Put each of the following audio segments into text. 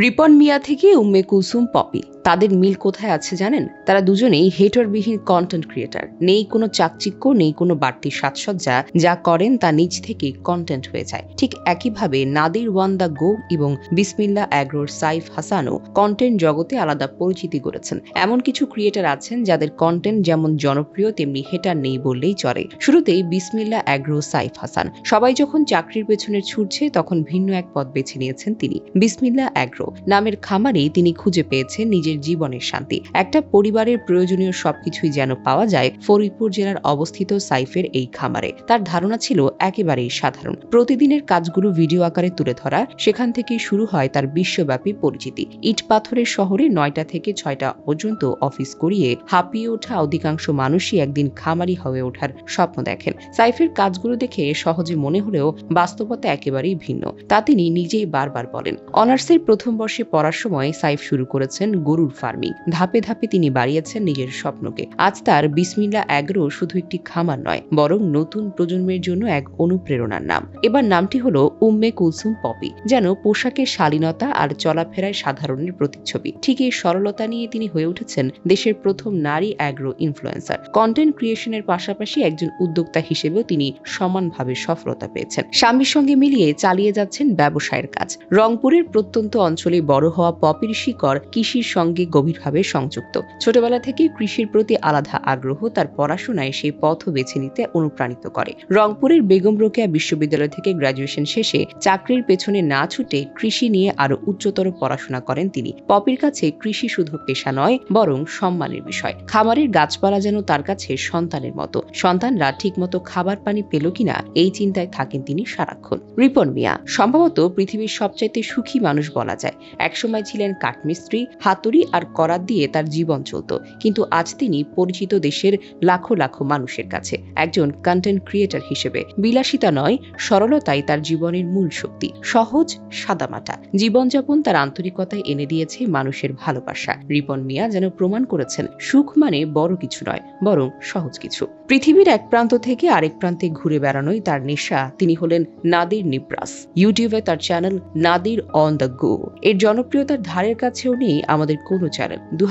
রিপন মিয়া থেকে উম্মে কুসুম পপি। তাদের মিল কোথায় আছে জানেন? তারা দুজনেই হেটারবিহীন কন্টেন্ট ক্রিয়েটার নেই কোনো চাকচিক্য, নেই কোনো বাড়তি সাজসজ্জা যা করেন তা নিজ থেকে কন্টেন্ট হয়ে যায়। ঠিক একইভাবে নাদির ওয়ান দ্য গো এবং বিসমিল্লা অ্যাগ্রোর সাইফ হাসানও কন্টেন্ট জগতে আলাদা পরিচিতি গড়েছেন। এমন কিছু ক্রিয়েটার আছেন যাদের কন্টেন্ট যেমন জনপ্রিয়, তেমনি হেটার নেই বললেই চলে। শুরুতেই বিসমিল্লা অ্যাগ্রো সাইফ হাসান। সবাই যখন চাকরির পেছনে ছুটছে, তখন ভিন্ন এক পথ বেছে নিয়েছেন তিনি। বিসমিল্লা অ্যাগ্রো নামের খামারেই তিনি খুঁজে পেয়েছেন নিজের জীবনের শান্তি। একটা পরিবারের প্রয়োজনীয় সবকিছুই যেন পাওয়া যায়, ফরিদপুর জেলার অবস্থিত সাইফের এই খামারে। তার ধারণা ছিল একেবারেই সাধারণ। প্রতিদিনের কাজগুলো ভিডিও আকারে তুলে ধরা, সেখান থেকেই শুরু হয় তার বিশ্বব্যাপী পরিচিতি। ইট পাথরের শহরে নয়টা থেকে ছয়টা পর্যন্ত অফিস করিয়ে হাঁপিয়ে ওঠা অধিকাংশ মানুষই একদিন খামারি হয়ে ওঠার স্বপ্ন দেখেন। সাইফের কাজগুলো দেখে সহজে মনে হলেও বাস্তবতা একেবারেই ভিন্ন। তা তিনি নিজেই বারবার বলেন। অনার্সের প্রথম বর্ষে পড়ার সময় সাইফ শুরু করেছেন গরুর ফার্মিং। ধাপে ধাপে তিনি বাড়িয়েছেন নিজের স্বপ্নকে। আজ তার বিসমিল্লা অ্যাগ্রো শুধু একটি খামার নয়, বরং নতুন প্রজন্মের জন্য এক অনুপ্রেরণার নাম। এবার নামটি হলো উম্মে কুলসুম পপি, যেন পোশাকের শালীনতা আর চলাফেরায় সাধারণের প্রতিচ্ছবি। ঠিক এই সরলতা নিয়ে তিনি হয়ে উঠেছেন দেশের প্রথম নারী অ্যাগ্রো ইনফ্লুয়েন্সার। কন্টেন্ট ক্রিয়েশনের পাশাপাশি একজন উদ্যোক্তা হিসেবেও তিনি সমানভাবে সফলতা পেয়েছেন। স্বামীর সঙ্গে মিলিয়ে চালিয়ে যাচ্ছেন ব্যবসায়ের কাজ। রংপুরের প্রত্যন্ত অঞ্চলে বড় হওয়া পপির শিকড় কৃষির সঙ্গে গভীরভাবে সংযুক্ত। ছোটবেলা থেকে কৃষির প্রতি আলাদা আগ্রহ তার পড়াশোনায় সেই পথ বেছে নিতে অনুপ্রাণিত করে। রংপুরের বেগম রোকেয়া বিশ্ববিদ্যালয় থেকে গ্রাজুয়েশন শেষে চাকরির পেছনে না ছুটে কৃষি নিয়ে আরও উচ্চতর পড়াশোনা করেন তিনি। পপির কাছে কৃষি শুধু পেশা নয়, বরং সম্মানের বিষয়। খামারের গাছপালা যেন তার কাছে সন্তানের মতো। সন্তানরা ঠিকমতো খাবার পানি পেল কিনা এই চিন্তায় থাকেন তিনি সারাক্ষণ। রিপন মিয়া, সম্ভবত পৃথিবীর সবচাইতে সুখী মানুষ বলা যায়। একসময় ছিলেন কাঠমিস্ত্রি, হাতুড়ি আর করাত দিয়ে তার জীবন চলত। কিন্তু আজ তিনি পরিচিত দেশের লাখো লাখো মানুষের কাছে, একজন কন্টেন্ট ক্রিয়েটর হিসেবে। বিলাসিতা নয়, সরলতাই তার জীবনের মূল শক্তি, সহজ সাদামাটা। জীবনযাপন তার আন্তরিকতায় এনে দিয়েছে মানুষের ভালোবাসা। রিপন মিয়া যেন প্রমাণ করেছেন, সুখ মানে বড় কিছু নয়, বরং সহজ কিছু। পৃথিবীর এক প্রান্ত থেকে আরেক প্রান্তে ঘুরে বেড়ানোই তার নেশা। তিনি হলেন নাদির নিব্রাস ইউটিউবে তার channel Nadir on the go এর জনপ্রিয়তার ধারের কাছেও নেই আমাদের চ্যানেল দু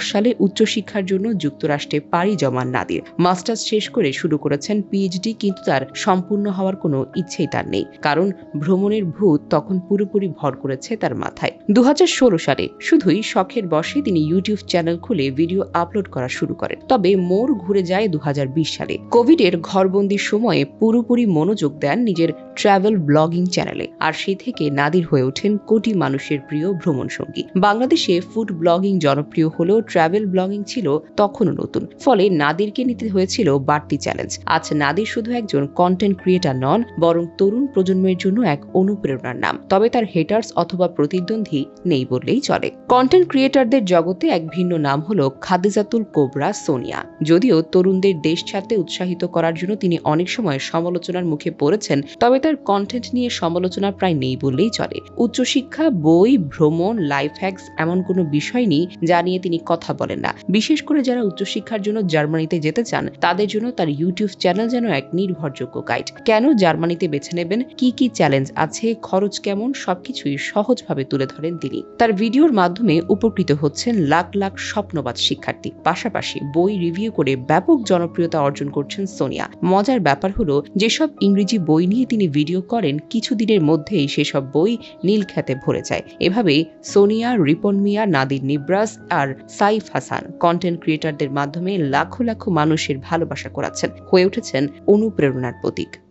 সালে উচ্চশিক্ষার জন্য যুক্তরাষ্ট্রে পাড়ি জমান নাদির। মাস্টার্স শেষ করে শুরু করেছেন পিএইচডি কিন্তু তার সম্পূর্ণ হওয়ার কোনো ইচ্ছেই তার নেই। কারণ ভ্রমণের ভূত তখন পুরোপুরি ভর করেছে তার মাথায়। দু হাজার ষোলো সালে শুধুই শখের বসে তিনি ইউটিউব চ্যানেল খুলে ভিডিও আপলোড করা শুরু করেন। তবে মোড় ঘুরে যায় দু হাজার বিশ সালে। কোভিডের ঘরবন্দির সময়ে পুরোপুরি মনোযোগ দেন নিজের ট্রাভেল ব্লগিং চ্যানেলে আর সেই থেকে নাদির হয়ে ওঠেন কোটি মানুষের প্রিয় ভ্রমণ সঙ্গী বাংলাদেশে ফুড ব্লগিং জনপ্রিয় হলেও ট্রাভেল ব্লগিং ছিল তখনও নতুন। ফলে নাদিরকে নিতে হয়েছিল বাড়তি চ্যালেঞ্জ আজ নাদির শুধু একজন কন্টেন্ট ক্রিয়েটার নন, বরং তরুণ প্রজন্মের জন্য এক অনুপ্রেরণার নাম। তবে তার হেটার্স অথবা প্রতিদ্বন্দ্বী নেই বললেই চলে। কন্টেন্ট ক্রিয়েটারদের জগতে এক ভিন্ন নাম হল খাদিজাতুল কোবরা সোনিয়া। যদিও তরুণদের দেশ ছাড়তে উৎসাহিত করার জন্য তিনি অনেক সময় সমালোচনার মুখে পড়েছেন, তবে তার কন্টেন্ট নিয়ে সমালোচনা প্রায় নেই বললেই চলে। উচ্চশিক্ষা, বই, ভ্রমণ লাইফ হ্যাক্স এমন কোনো বিষয় নেই যা নিয়ে তিনি কথা বলেন না। বিশেষ করে যারা উচ্চশিক্ষার জন্য জার্মানিতে যেতে চান, তাদের জন্য তার ইউটিউব চ্যানেল যেন এক নির্ভরযোগ্য গাইড কেন জার্মানিতে বেছে নেবেন? কি কি চ্যালেঞ্জ আছে? খরচ কেমন? সবকিছুই সহজভাবে তুলে ধরেন তিনি। তার ভিডিওর মাধ্যমে উপকৃত হচ্ছেন লাখ লাখ স্বপ্নবাদ শিক্ষার্থী। পাশাপাশি বই রিভিউ করে ব্যাপক জনপ্রিয়তা অর্জন করছেন সোনিয়া। মজার ব্যাপার হলো, যেসব ইংরেজি বই নিয়ে তিনি ভিডিও করেন, কিছুদিনের মধ্যেই সেসব বই নীল খ্যাতে ভরে যায়। এভাবেই সোনিয়া, রিপন মিয়া নাদির নিব্রাস আর সাইফ হাসান কন্টেন্ট ক্রিয়েটারদের মাধ্যমে লাখো লাখো মানুষের ভালোবাসা করাচ্ছেন, হয়ে উঠেছেন অনুপ্রেরণার প্রতীক।